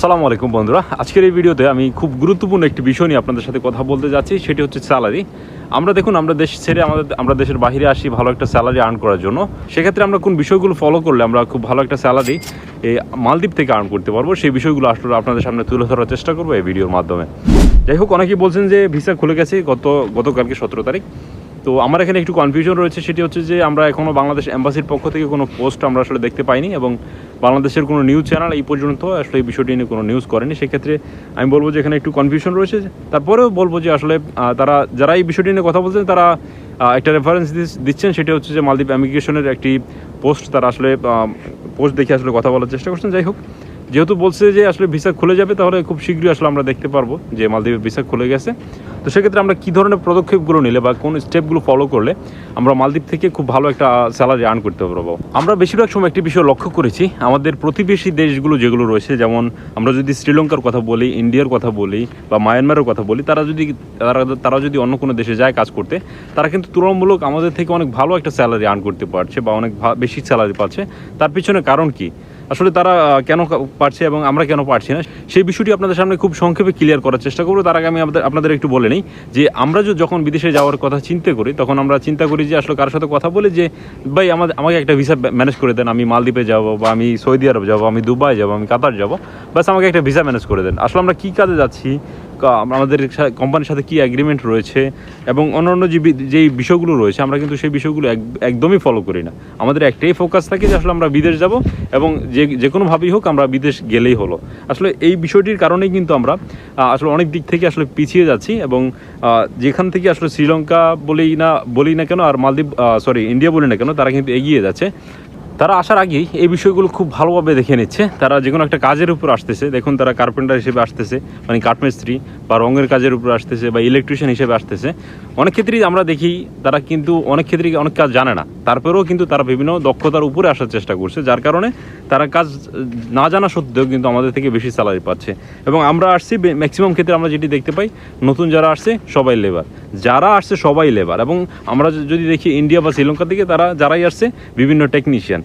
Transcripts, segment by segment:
সালামু আলাইকুম বন্ধুরা। আজকের এই ভিডিওতে আমি খুব গুরুত্বপূর্ণ একটি বিষয় নিয়ে আপনাদের সাথে কথা বলতে যাচ্ছি, সেটি হচ্ছে স্যালারি। আমরা দেখুন, আমরা দেশ ছেড়ে আমাদের আমরা দেশের বাইরে আসি ভালো একটা স্যালারি আর্ন করার জন্য। সেক্ষেত্রে আমরা কোন বিষয়গুলো ফলো করলে আমরা খুব ভালো একটা স্যালারি এই মালদ্বীপ থেকে আর্ন করতে পারব, সেই বিষয়গুলো আসলে আপনাদের সামনে তুলে ধরার চেষ্টা করব এই ভিডিওর মাধ্যমে। যাই হোক, অনেকেই বলছেন যে ভিসা খুলে গেছে গত গতকালকে সতেরো তারিখ। তো আমার এখানে একটু কনফিউশন রয়েছে, সেটি হচ্ছে যে আমরা এখনও বাংলাদেশ এম্বাসির পক্ষ থেকে কোনো পোস্ট আমরা আসলে দেখতে পাইনি এবং বাংলাদেশের কোনো নিউজ চ্যানেল এই পর্যন্ত আসলে এই বিষয়টি নিয়ে কোনো নিউজ করেনি। সেক্ষেত্রে আমি বলব যে এখানে একটু কনফিউশন রয়েছে। তারপরেও বলব যে আসলে তারা, যারা এই বিষয়টি নিয়ে কথা বলছেন, তারা একটা রেফারেন্স দিচ্ছেন, সেটা হচ্ছে যে মালদ্বীপ অ্যামিগ্রেশনের একটি পোস্ট তারা আসলে পোস্ট দেখে আসলে কথা বলার চেষ্টা করছেন। যাই হোক যেহেতু বলছে যে আসলে ভিসা খুলে যাবে, তাহলে খুব শীঘ্রই আসলে আমরা দেখতে পারব যে মালদ্বীপের ভিসা খুলে গেছে। তো সেক্ষেত্রে আমরা কী ধরনের পদক্ষেপগুলো নিলে বা কোন স্টেপগুলো ফলো করলে আমরা মালদ্বীপ থেকে খুব ভালো একটা স্যালারি আর্ন করতে পারব? আমরা বেশিরভাগ সময় একটি বিষয় লক্ষ্য করেছি, আমাদের প্রতিবেশী দেশগুলো যেগুলো রয়েছে, যেমন আমরা যদি শ্রীলঙ্কার কথা বলি, ইন্ডিয়ার কথা বলি বা মায়ানমারের কথা বলি, তারা যদি, তারা তারা যদি অন্য কোনো দেশে যায় কাজ করতে, তারা কিন্তু তুলনামূলক আমাদের থেকে অনেক ভালো একটা স্যালারি আর্ন করতে পারছে বা অনেক বেশি স্যালারি পাচ্ছে। তার পিছনে কারণ কি? আসলে তারা কেন পারছে এবং আমরা কেন পারছি না, সেই বিষয়টি আপনাদের সামনে খুব সংক্ষেপে ক্লিয়ার করার চেষ্টা করব। তার আগে আমি আপনাদের একটু বলে নিই যে, আমরা যখন বিদেশে যাওয়ার কথা চিন্তা করি, তখন আমরা চিন্তা করি যে, আসলে কারোর সাথে কথা বলে যে, ভাই আমাদের আমাকে একটা ভিসা ম্যানেজ করে দেন, আমি মালদ্বীপে যাব বা আমি সৌদি আরব যাব, আমি দুবাই যাব, আমি কাতার যাব। বাস আমাকে একটা ভিসা ম্যানেজ করে দেন। আসলে আমরা কী কাজে যাচ্ছি? আমাদের কোম্পানির সাথে কী অ্যাগ্রিমেন্ট রয়েছে এবং অন্যান্য যে বি- যেই বিষয়গুলো রয়েছে, আমরা কিন্তু সেই বিষয়গুলো এক- একদমই ফলো করি না। আমাদের একটাই ফোকাস থাকে যে আসলে আমরা বিদেশ যাব এবং যে যে কোনোভাবেই হোক আমরা বিদেশ গেলেই হলো। আসলে এই বিষয়টির কারণেই কিন্তু আমরা আসলে অনেক দিক থেকে আসলে পিছিয়ে যাচ্ছি এবং যেখান থেকে আসলে শ্রীলঙ্কা বলেই না বলি না কেন আর মালদ্বীপ সরি ইন্ডিয়া বলি না কেন, তারা কিন্তু এগিয়ে যাচ্ছে। তারা আসার আগেই এই বিষয়গুলো খুব ভালোভাবে দেখে নিচ্ছে। তারা যে কোনো একটা কাজের উপর আসতেছে। দেখুন তারা কার্পেন্টার হিসেবে আসতেছে মানে কাঠমিস্ত্রি বা রঙের কাজের উপর আসতেছে বা ইলেকট্রিশিয়ান হিসেবে আসতেছে। অনেক ক্ষেত্রেই আমরা দেখি তারা কিন্তু অনেক ক্ষেত্রেই অনেক কাজ জানে না। তারপরেও কিন্তু তারা বিভিন্ন দক্ষতার উপরে আসার চেষ্টা করছে, যার কারণে তারা কাজ না জানা সত্ত্বেও কিন্তু আমাদের থেকে বেশি স্যালারি পাচ্ছে। এবং আমরা আসছি ম্যাক্সিমাম ক্ষেত্রে আমরা যেটি দেখতে পাই, নতুন যারা আসছে সবাই লেবার যারা আসছে সবাই লেবার এবং আমরা যদি দেখি ইন্ডিয়া বা শ্রীলঙ্কা থেকে তারা, যারাই আসছে, বিভিন্ন টেকনিশিয়ান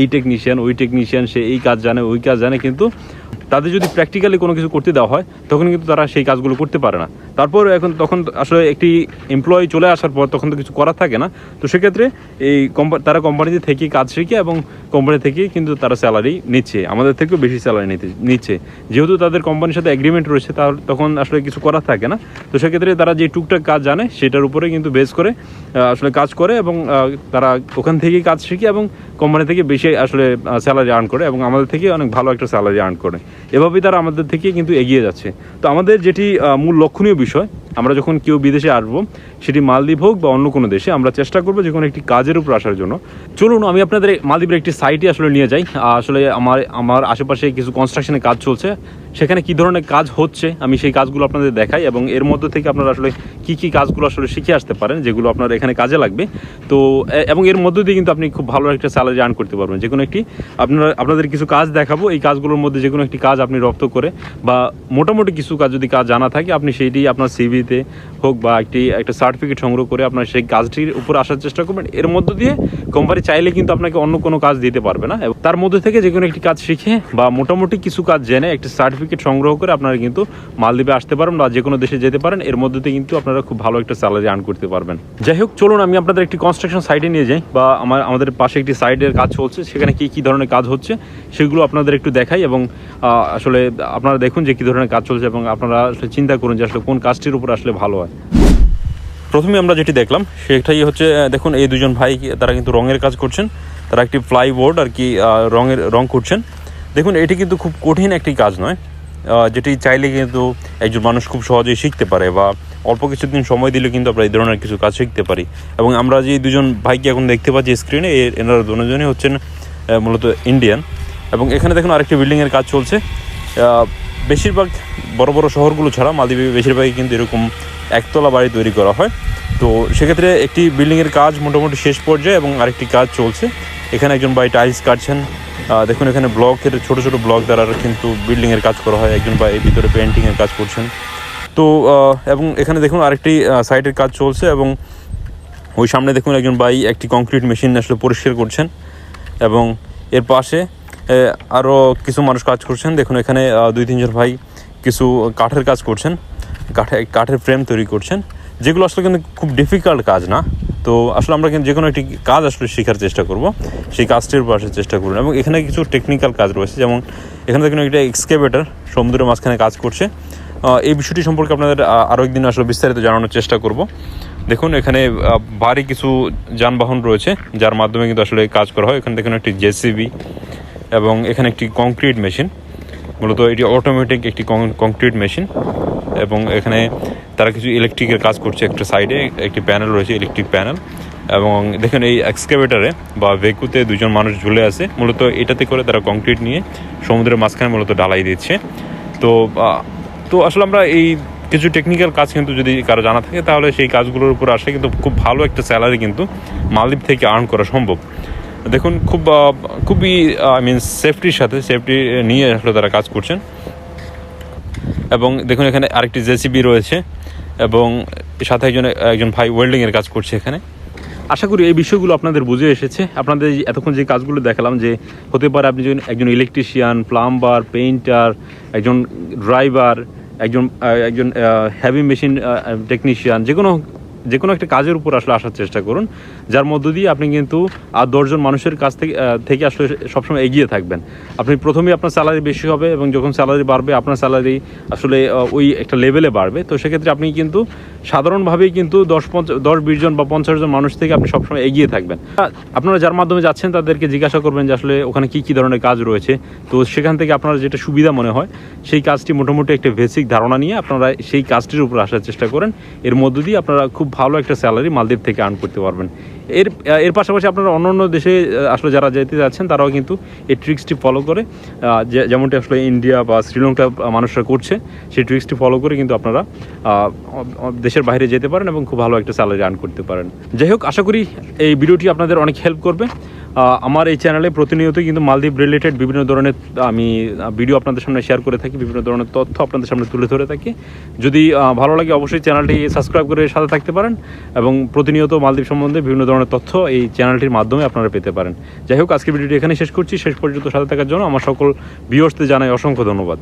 এই টেকনিশিয়ান ওই টেকনিশিয়ান সে এই কাজ জানে, ওই কাজ জানে, কিন্তু তাদের যদি প্র্যাকটিক্যালি কোনো কিছু করতে দেওয়া হয়, তখন কিন্তু তারা সেই কাজগুলো করতে পারে না। তারপর এখন তখন আসলে একটি এমপ্লয়ি চলে আসার পর তখন তো কিছু করার থাকে না। তো সেক্ষেত্রে এই কোম্পানি তারা কোম্পানিতে থেকে কাজ শিখে এবং কোম্পানি থেকে কিন্তু তারা স্যালারি নিচ্ছে। আমাদের থেকেও বেশি স্যালারি নিতে নিচ্ছে। যেহেতু তাদের কোম্পানির সাথে এগ্রিমেন্ট রয়েছে, তার তখন আসলে কিছু করার থাকে না। তো সেক্ষেত্রে তারা যে টুকটাক কাজ জানে, সেটার উপরে কিন্তু বেস করে আসলে কাজ করে এবং তারা ওখান থেকেই কাজ শিখে এবং কোম্পানি থেকে বেশি আসলে স্যালারি আর্ন করে এবং আমাদের থেকে অনেক ভালো একটা স্যালারি আর্ন করে। এভাবেই তারা আমাদের থেকে কিন্তু এগিয়ে যাচ্ছে। তো আমাদের যেটি মূল লক্ষণীয় বিষয়, আমরা যখন কেউ বিদেশে আসব, সেটি মালদ্বীপ হোক বা অন্য কোনো দেশে, আমরা চেষ্টা করব যে কোনো একটি কাজের উপর আসার জন্য। চলুন, আমি আপনাদের মালদ্বীপের একটি সাইটে আসলে নিয়ে যাই। আসলে আমার আমার আশেপাশে কিছু কনস্ট্রাকশনের কাজ চলছে। সেখানে কী ধরনের কাজ হচ্ছে, আমি সেই কাজগুলো আপনাদের দেখাই এবং এর মধ্যে থেকে আপনারা আসলে কী কী কাজগুলো আসলে শিখে আসতে পারেন, যেগুলো আপনার এখানে কাজে লাগবে। তো এবং এর মধ্যে দিয়ে কিন্তু আপনি খুব ভালো একটা স্যালারি আর্ন করতে পারবেন। যে কোনো একটি, আপনারা, আপনাদের কিছু কাজ দেখাবো, এই কাজগুলোর মধ্যে যে কোনো একটি কাজ আপনি রপ্ত করে বা মোটামুটি কিছু কাজ যদি কাজ জানা থাকে, আপনি সেইটি আপনার সিভিতে হোক বা একটি, একটা সার্টিফিকেট সংগ্রহ করে আপনার সেই কাজটির উপর আসার চেষ্টা করবেন। এর মধ্য দিয়ে কোম্পানি চাইলে কিন্তু আপনাকে অন্য কোনো কাজ দিতে পারবে না। তার মধ্যে থেকে যে কোনো একটি কাজ শিখে বা মোটামুটি কিছু কাজ জেনে একটি সার্টিফিকেট সংগ্রহ করে আপনারা কিন্তু মালদ্বীপে আসতে পারেন বা যে কোনো দেশে যেতে পারেন। এর মধ্যে দিয়ে কিন্তু আপনারা খুব ভালো একটা স্যালারি আর্ন করতে পারবেন। যাই হোক, চলুন আমি আপনাদের একটি কনস্ট্রাকশন সাইটে নিয়ে যাই বা আমার, আমাদের পাশে একটি সাইডের কাজ চলছে। সেখানে কি কি ধরনের কাজ হচ্ছে সেগুলো আপনাদের একটু দেখাই এবং আসলে আপনারা দেখুন যে কী ধরনের কাজ চলছে এবং আপনারা আসলে চিন্তা করুন যে আসলে কোন কাজটির উপর আসলে ভালো হয়। প্রথমে আমরা যেটি দেখলাম সেটাই হচ্ছে দেখুন এই দুজন ভাই তারা কিন্তু রঙের কাজ করছেন। তারা একটি ফ্লাই বোর্ড আর কি রঙের, রং করছেন। দেখুন, এটি কিন্তু খুব কঠিন একটি কাজ নয়। যেটি চাইলে কিন্তু একজন মানুষ খুব সহজেই শিখতে পারে বা অল্প কিছুদিন সময় দিলে কিন্তু আমরা এই ধরনের কিছু কাজ শিখতে পারি। এবং আমরা যে দুজন ভাইকে এখন দেখতে পাচ্ছি স্ক্রিনে এনারা দুজনই হচ্ছেন মূলত ইন্ডিয়ান এবং এখানে দেখুন আরেকটি বিল্ডিংয়ের কাজ চলছে। বেশিরভাগ বড় বড় শহরগুলো ছাড়া মালদ্বীপে বেশিরভাগই কিন্তু এরকম একতলা বাড়ি তৈরি করা হয়। তো সেক্ষেত্রে একটি বিল্ডিংয়ের কাজ মোটামুটি শেষ পর্যায়ে এবং আরেকটি কাজ চলছে। এখানে একজন ভাই টাইলস কাটছেন দেখুন, এখানে ব্লকের ছোট ছোট ব্লক দ্বারা কিন্তু বিল্ডিংয়ের কাজ করা হয়, একজন বা ভাই ভিতরে পেন্টিংয়ের কাজ করছেন। তো এবং এখানে দেখুন, আরেকটি সাইটের কাজ চলছে এবং ওই সামনে দেখুন, একজন ভাই একটি কংক্রিট মেশিন আসলে পরিষ্কার করছেন এবং এর পাশে আরও কিছু মানুষ কাজ করছেন। দেখুন, এখানে দুই তিনজন ভাই কিছু কাঠের কাজ করছেন, কাঠে, কাঠের ফ্রেম তৈরি করছেন, যেগুলো আসলে কিন্তু খুব ডিফিকাল্ট কাজ না। তো আসলে আমরা কিন্তু যে কোনো একটি কাজ আসলে শেখার চেষ্টা করব। সেই কাজটির আসার চেষ্টা করুন এবং এখানে কিছু টেকনিক্যাল কাজ রয়েছে। যেমন এখানে দেখুন একটা এক্সকেভেটার সমুদ্রের মাঝখানে কাজ করছে। এই বিষয়টি সম্পর্কে আপনাদের আরও একদিন আসলে বিস্তারিত জানানোর চেষ্টা করব। দেখুন, এখানে ভারী কিছু যানবাহন রয়েছে, যার মাধ্যমে কিন্তু আসলে কাজ করা হয়। এখানে দেখুন একটি জেসিবি এবং এখানে একটি কংক্রিট মেশিন মূলত এটি অটোমেটিক একটি কংক্রিট মেশিন এবং এখানে তারা কিছু ইলেকট্রিকের কাজ করছে একটা সাইডে একটি প্যানেল রয়েছে ইলেকট্রিক প্যানেল এবং দেখুন এই এক্সকেভেটারে বা ভেকুতে দুজন মানুষ ঝুলে আছে। মূলত এটাতে করে তারা কংক্রিট নিয়ে সমুদ্রের মাঝখানে মূলত ডালাই দিচ্ছে। তো তো আসলে আমরা এই কিছু টেকনিক্যাল কাজ কিন্তু যদি কারও জানা থাকে, তাহলে সেই কাজগুলোর উপর আসলে কিন্তু খুব ভালো একটা স্যালারি কিন্তু মালদ্বীপ থেকে আর্ন করা সম্ভব। দেখুন, খুব খুবই আই মিন সেফটির সাথে সেফটি নিয়ে আসলে তারা কাজ করছেন। এবং দেখুন এখানে আরেকটি জেসিবি রয়েছে। এবং সাথে একজন একজন ভাই ওয়েল্ডিংয়ের কাজ করছে এখানে। আশা করি এই বিষয়গুলো আপনাদের বুঝে এসেছে। আপনাদের এতক্ষণ যে কাজগুলো দেখালাম যে হতে পারে আপনি যদি একজন ইলেকট্রিশিয়ান প্লাম্বার পেইন্টার একজন ড্রাইভার একজন একজন হ্যাভি মেশিন টেকনিশিয়ান যে কোনো যে কোনো একটা কাজের উপর আসলে আসার চেষ্টা করুন, যার মধ্য দিয়ে আপনি কিন্তু আর দশজন মানুষের কাছ থেকে থেকে আসলে সবসময় এগিয়ে থাকবেন। আপনি প্রথমেই আপনার স্যালারি বেশি হবে এবং যখন স্যালারি বাড়বে, আপনার স্যালারি আসলে ওই একটা লেভেলে বাড়বে। তো সেক্ষেত্রে আপনি কিন্তু সাধারণভাবেই কিন্তু দশ পঞ্চাশ দশ, বিশ জন বা পঞ্চাশ জন মানুষ থেকে আপনি সবসময় এগিয়ে থাকবেন। আপনারা যার মাধ্যমে যাচ্ছেন তাদেরকে জিজ্ঞাসা করবেন যে আসলে ওখানে কী কী ধরনের কাজ রয়েছে। তো সেখান থেকে আপনারা যেটা সুবিধা মনে হয়, সেই কাজটি মোটামুটি একটা বেসিক ধারণা নিয়ে আপনারা সেই কাজটির উপর আসার চেষ্টা করেন। এর মধ্য দিয়ে আপনারা খুব ভালো একটা স্যালারি মালদ্বীপ থেকে আর্ন করতে পারবেন। এর এর পাশাপাশি আপনারা অন্য অন্য দেশে আসলে যারা যেতে যাচ্ছেন, তারাও কিন্তু এই ট্রিক্সটি ফলো করে যেমনটি আসলে ইন্ডিয়া বা শ্রীলঙ্কা মানুষরা করছে, সেই ট্রিক্সটি ফলো করে কিন্তু আপনারা দেশের বাইরে যেতে পারেন এবং খুব ভালো একটা স্যালারি আর্ন করতে পারেন। যাই হোক, আশা করি এই ভিডিওটি আপনাদের অনেক হেল্প করবে। আমার এই চ্যানেলে প্রতিনিয়ত কিন্তু মালদ্বীপ রিলেটেড বিভিন্ন ধরনের আমি ভিডিও আপনাদের সামনে শেয়ার করে থাকি, বিভিন্ন ধরনের তথ্য আপনাদের সামনে তুলে ধরে থাকি। যদি ভালো লাগে অবশ্যই চ্যানেলটি সাবস্ক্রাইব করে সাথে থাকতে পারেন এবং প্রতিনিয়ত মালদ্বীপ সম্বন্ধে বিভিন্ন ধরনের তথ্য এই চ্যানেলটির মাধ্যমে আপনারা পেতে পারেন। যাই হোক, আজকের ভিডিওটি এখানে শেষ করছি। শেষ পর্যন্ত সাথে থাকার জন্য আমার সকল ভিউয়ার্সদের জানাই অসংখ্য ধন্যবাদ।